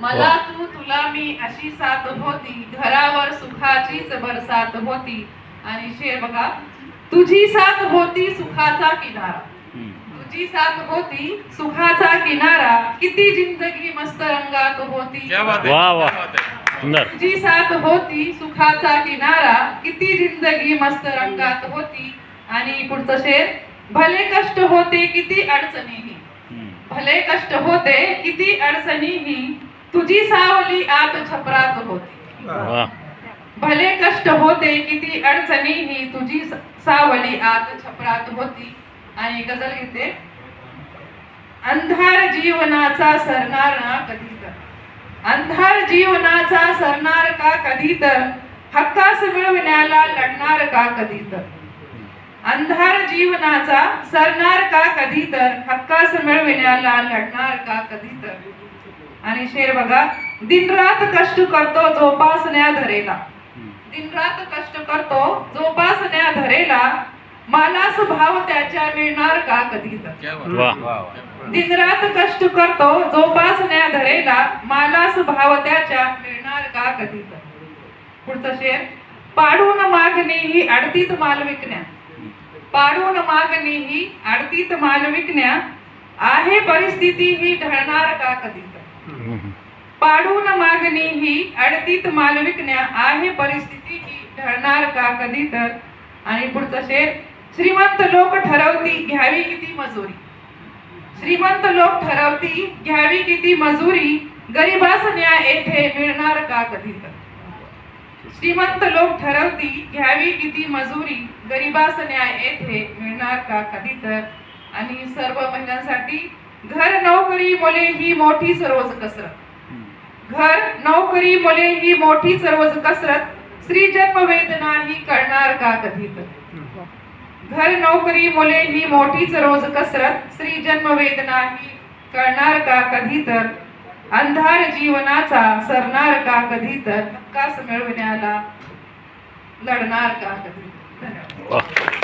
मला तू तुला मी अशी साथ होती घरावर सुखाचीच बरसात होती. आणि शेर बघा तुझी साथ होती सुखाचा किनारा. तुझी साथ होती सुखाचा किनारा. किती जिंदगी मस्त रंगात होती. क्या बात है वाह, वाह. क्या बात है सुंदर. तुझी साथ होती सुखाचा किनारा. किती जिंदगी मस्त रंगात होती. आणि पुढचं शेर भले कष्ट होते किती अडचणीही. भले कष्ट होते किती अडचणीही. तुझी सावली आत छपरात होती. भले कष्ट होते किती अडचणीही तुझी स- सावली आत छपरात होती. आणि गजल घेते अंधार जीवनाचा सरणार ना कधी तर अंधार जीवनाचा सरणार का कधी तर हक्कास मिळविण्याला लढणार का कधी तर अंधार जीवनाचा सरणार का कधी तर हक्कास मिळविण्याला लढणार का कधी तर आणि शेर बघा दिनरात कष्ट करतो जोपासण्या धरेला. दिनरात कष्ट करतो जोपासण्या धरेला. मालास भाव त्याच्या मिळणार का कधी? तर क्या बात. वा दिनरात कष्ट करतो जोपासण्या धरेला. मालास भाव त्याच्या मिळणार का कधी? तर पुढचं शेर. पाडून मागणी ही अडतीत माल विकण्या. पाडून मागणी ही अडतीत माल विकण्या. आहे परिस्थिती ही ढळणार का कधी? पाडून मागणी ही अडतीत माल विकण्या आहे परिस्थिती ही ढळणार का कधी तर? आणि पुढचं शेर श्रीमंत लोक ठरवती घ्यावी किती मजुरी? श्रीमंत लोक ठरवती घ्यावी किती मजुरी? गरीबास न्याय येथे मिळणार का कधी तर? श्रीमंत लोक ठरवती घ्यावी किती मजुरी? गरीबास न्याय येथे मिळणार का कधी तर? आणि सर्व महिलांसाठी घर नोकरी मुले ही मोठी रोज कसरत. घर नोकरी मुले ही मोठीच रोज कसरत. स्त्री जन्म वेदना ही करणार का कधी तर घर नोकरी मुले ही मोठीच रोज कसरत. स्त्री जन्म वेदना ही करणार का कधी तर अंधार जीवनाचा सरणार का कधी तर हक्कास मिळविण्याला लढणार का कधी धन्यवाद.